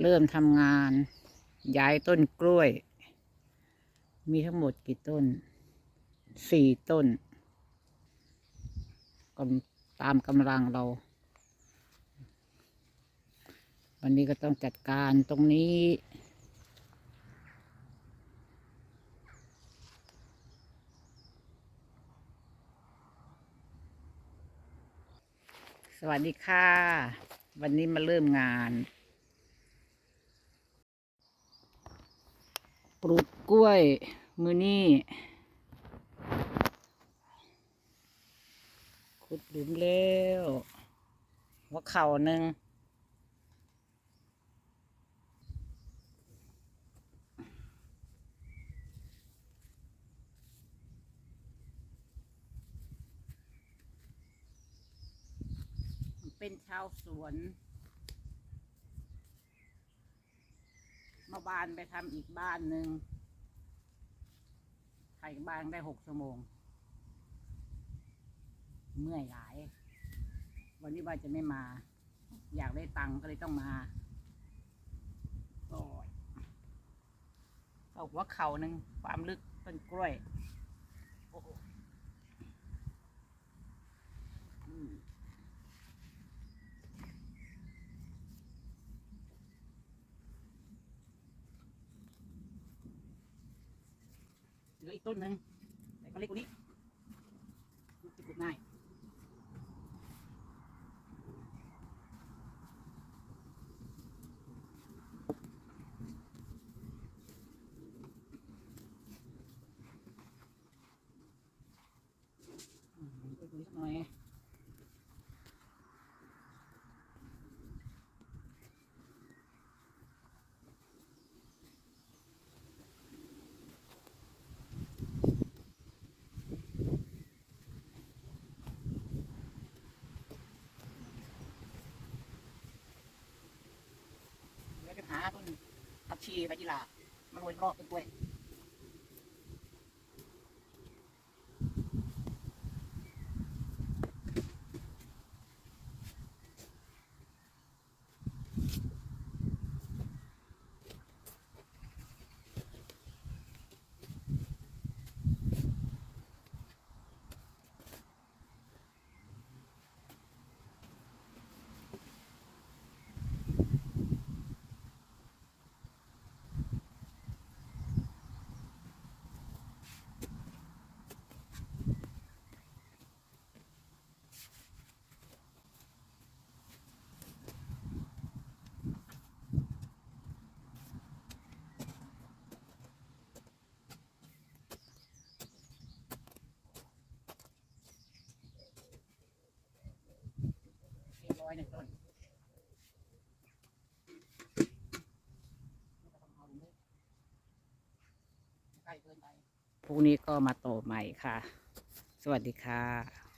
เริ่มทำงาน ย้ายต้นกล้วย มีทั้งหมดกี่ต้น สี่ต้นกตามกำลังเรา วันนี้ก็ต้องจัดการตรงนี้สวัสดีค่ะ วันนี้มาเริ่มงาน ปลูกกล้วยมือนี่ขุดหลุมแล้วหัวเข่าหนึ่งเป็นชาวสวน มาบ้านไปทำอีกบ้านหนึ่งไถ่บ้านได้หกชั่วโมง เมื่อยหลาย วันนี้ว่าจะไม่มา อยากได้ตังค์ก็เลยต้องมาโอ้ยเอาหัวเข่าหนึ่งความลึกต้นกล้วยโอ้โห เหลืออีกต้นหนึ่งแต่ก็เล็กกว่านี้ลูกที่ปลูกง่าย อืมไปดูสักหน่อยเดี๋ยวจะหาต้นผัก ชีใบยีหร่ามาโรยรอบต้นกล้วย ว้หนึ่งต้นพรุ่งนี้ก็มาโตใหม่ค่ะ สวัสดีค่ะ